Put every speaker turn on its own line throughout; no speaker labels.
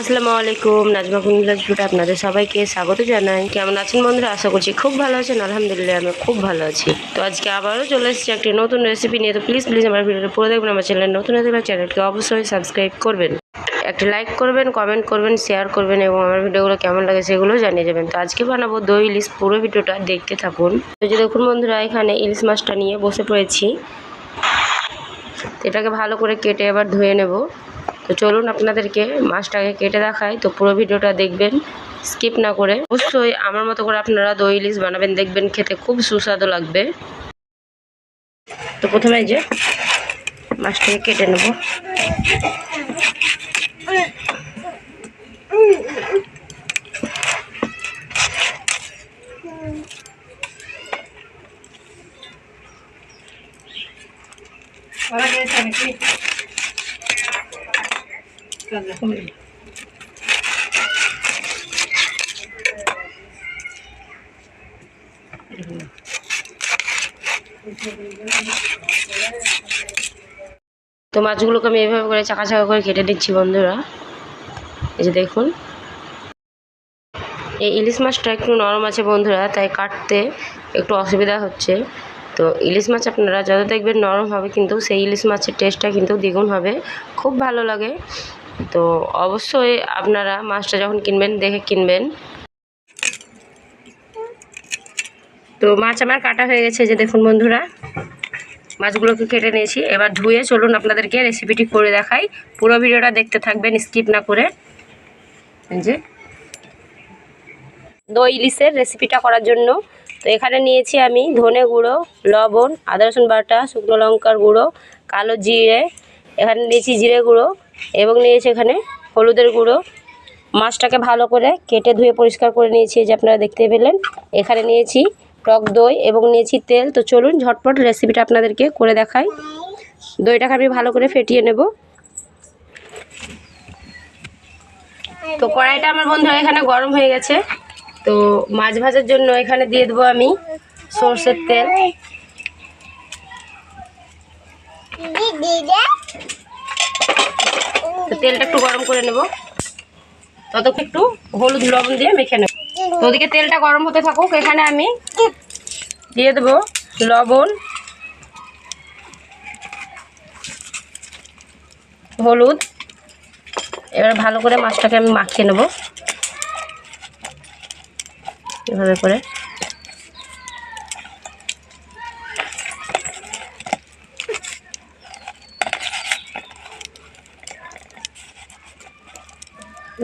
আসসালামু আলাইকুম, নাজমা কুমিল্লাজ ফুড আপনাদের সবাইকে স্বাগত জানাই। কেমন আছেন বন্ধুরা? আশা করছি খুব ভালো আছেন। আলহামদুলিল্লাহ আমি খুব ভালো আছি। তো আজকে আবারও চলে এসেছি একটি নতুন রেসিপি নিয়ে। তো প্লিজ প্লিজ আমার ভিডিওটা পুরো দেখবেন, আমার চ্যানেল নতুন হতে চ্যানেলকে অবশ্যই সাবস্ক্রাইব করবেন। একটি লাইক করবেন কমেন্ট করবেন শেয়ার করবেন এবং আমার ভিডিওগুলো কেমন লাগে সেগুলো জানিয়ে যাবেন তো আজকে বানাবো দই, ইলিশ, পুরো ভিডিওটা দেখতে থাকুন। তো যে দেখুন বন্ধুরা, এখানে ইলিশ মাছটা নিয়ে বসে পড়েছি। এটাকে ভালো করে কেটে আবার ধুয়ে নেব। তো চলুন আপনাদেরকে মাছটাকে কেটে দেখাই। তো পুরো ভিডিওটা দেখবেন, স্কিপ না করে। অবশ্যই আমার মতো করে আপনারা দই, ইলিশ বানাবেন, দেখবেন খেতে খুব সুস্বাদু লাগবে। তো প্রথমে যে মাছটাকে কেটে নেব। তো মাছগুলোকে আমি এভাবে করে চাকা চাকা করে কেটে দিচ্ছি বন্ধুরা। এই যে দেখুন। এই ইলিশ মাছটা একটু নরম আছে বন্ধুরা, তাই কাটতে একটু অসুবিধা হচ্ছে। তো ইলিশ মাছ আপনারা যত দেখবেন নরম হবে, কিন্তু সেই ইলিশ মাছের টেস্টটা কিন্তু দ্বিগুণ হবে। খুব ভালো লাগে। তো অবশ্যই আপনারা মাছটা যখন কিনবেন, দেখে কিনবেন। তো মাছ আমার কাটা হয়ে গেছে যে দেখুন বন্ধুরা। মাছগুলোকে কেটে নিয়েছি। এবার ধুয়ে চলুন আপনাদেরকে রেসিপিটি করে দেখাই। পুরো ভিডিওটা দেখতে থাকবেন স্কিপ না করে। যে। দই ইলিশের রেসিপিটা করার জন্য। তো এখানে নিয়েছি আমি ধনে গুঁড়ো, লবণ, আদা রসুন বাটা, শুকনো লঙ্কার গুঁড়ো, কালো জিরে। এখানে নিয়েছি জিরে গুঁড়ো এবং নিয়েছি এখানে হলুদের গুঁড়ো। মাছটাকে ভালো করে কেটে ধুয়ে পরিষ্কার করে নিয়েছি যে আপনারা দেখতে পেলেন। এখানে নিয়েছি টক দই এবং নিয়েছি তেল। তো চলুন ঝটপট রেসিপিটা আপনাদেরকে করে দেখাই। দইটাকে আমি ভালো করে ফেটিয়ে নেব। তো কড়াইটা আমার বন্ধুরা এখানে গরম হয়ে গেছে। তো মাছ ভাজার জন্য এখানে দিয়ে দেবো আমি সর্ষের তেল। তো তেলটা একটু গরম করে নেব। ততক্ষণ একটু হলুদ লবণ দিয়ে মেখে নেব। তো ওদিকে তেলটা গরম হতে থাকুক, এখানে আমি দিয়ে দেবো লবণ, হলুদ। এবার ভালো করে মাছটাকে আমি মাখিয়ে নেব। এভাবে করে।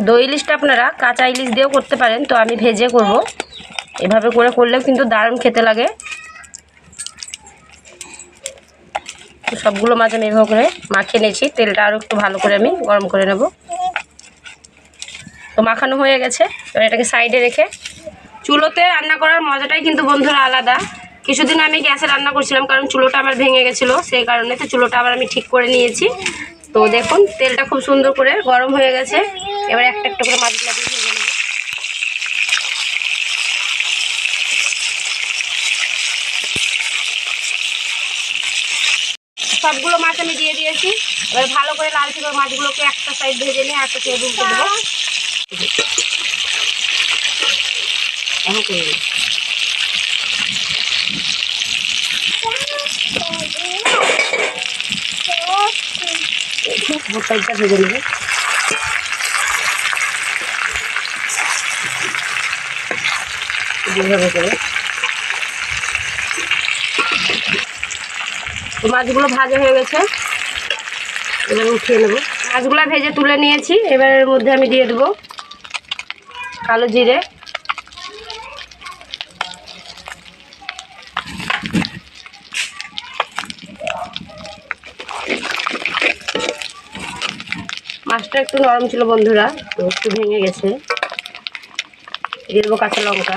দই ইলিশটা আপনারা কাঁচা ইলিশ দিয়েও করতে পারেন, তো আমি ভেজে করব। এভাবে করে করলেও কিন্তু দারুণ খেতে লাগে। সবগুলো মাছ আমি এভাবে করে মাখিয়ে নিয়েছি। তেলটা আরও একটু ভালো করে আমি গরম করে নেব। তো মাখানো হয়ে গেছে। এবার এটাকে সাইডে রেখে চুলোতে রান্না করার মজাটাই কিন্তু বন্ধুরা আলাদা। কিছুদিন আমি গ্যাসে রান্না করছিলাম, কারণ চুলোটা আমার ভেঙে গেছিল। সেই কারণে তো চুলোটা আবার আমি ঠিক করে নিয়েছি। তো দেখুন, তেলটা খুব সুন্দর করে গরম হয়ে গেছে। এবার একটা একটা করে মাছগুলো দিয়ে ভেজে নেব। সবগুলো মাছ আমি দিয়ে দিয়েছি। এবার ভালো করে লালচে করে মাছগুলোকে একটা সাইড ভেজে নিয়ে একটা সাইড উল্টে দেবো। সাইডটা ভেজে নেবে। মাছগুলো ভাজা হয়ে গেছে। এবার উঠিয়ে নেব। মাছগুলো ভেজে তুলে নিয়েছি। এবার এর মধ্যে আমি দিয়ে দেবো কালো জিরে। মাছটা একটু নরম ছিল বন্ধুরা একটু ভেঙে গেছে। দিয়ে দেবো কাঁচা লঙ্কা।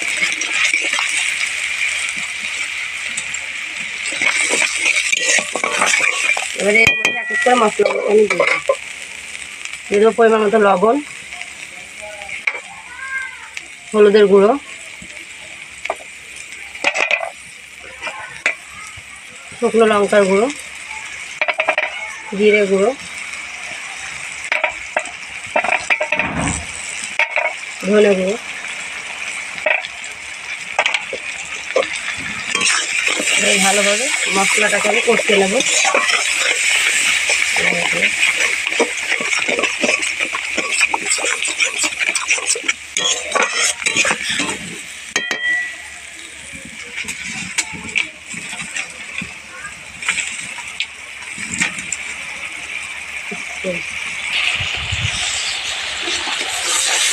এবারে এর মধ্যে এক করে মশলাগুলো আমি দিয়ে দেবো পরিমাণ মতো লবণ, হলুদের গুঁড়ো। শুকনো লঙ্কার গুঁড়ো, জিরে গুঁড়ো। ধনে গুঁড়ো। এবার ভালোভাবে মশলাটাকে আমি কষিয়ে নেব।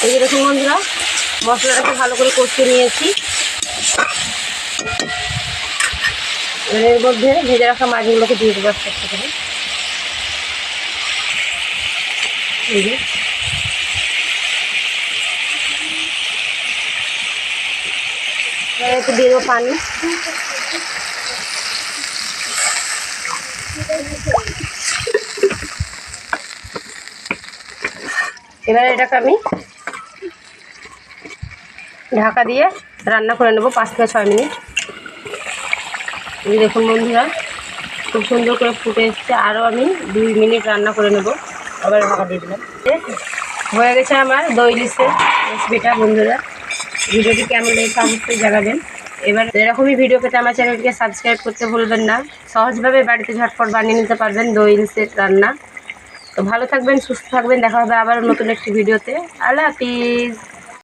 এই দেখুন বন্ধুরা মশলাটাকে ভালো করে কষিয়ে নিয়েছি। এবার এর মধ্যে ভেজে রাখা মাছগুলোকে দিয়ে দেবো একটা একটা করে। একটু দিয়ে দেবো পানি। এবার এটাকে আমি ঢাকা দিয়ে রান্না করে নেব পাঁচ থেকে ছয় মিনিট। এই দেখুন বন্ধুরা, খুব সুন্দর করে ফুটে এসছে। আরও আমি দুই মিনিট রান্না করে নেব। আবার ঢাকা দিয়ে দিলাম। হয়ে গেছে আমার দই লিসের রেসিপিটা বন্ধুরা। ভিডিওটি কেমন লেগেছে অবশ্যই জানাবেন। এবার এরকমই ভিডিও পেতে আমার চ্যানেলটিকে সাবস্ক্রাইব করতে ভুলবেন না। সহজভাবে বাড়িতে ঝটপট বানিয়ে নিতে পারবেন দই ইলিশের রান্না। তো ভালো থাকবেন, সুস্থ থাকবেন। দেখা হবে আবার নতুন একটি ভিডিওতে। আল্লাহ হাফিজ।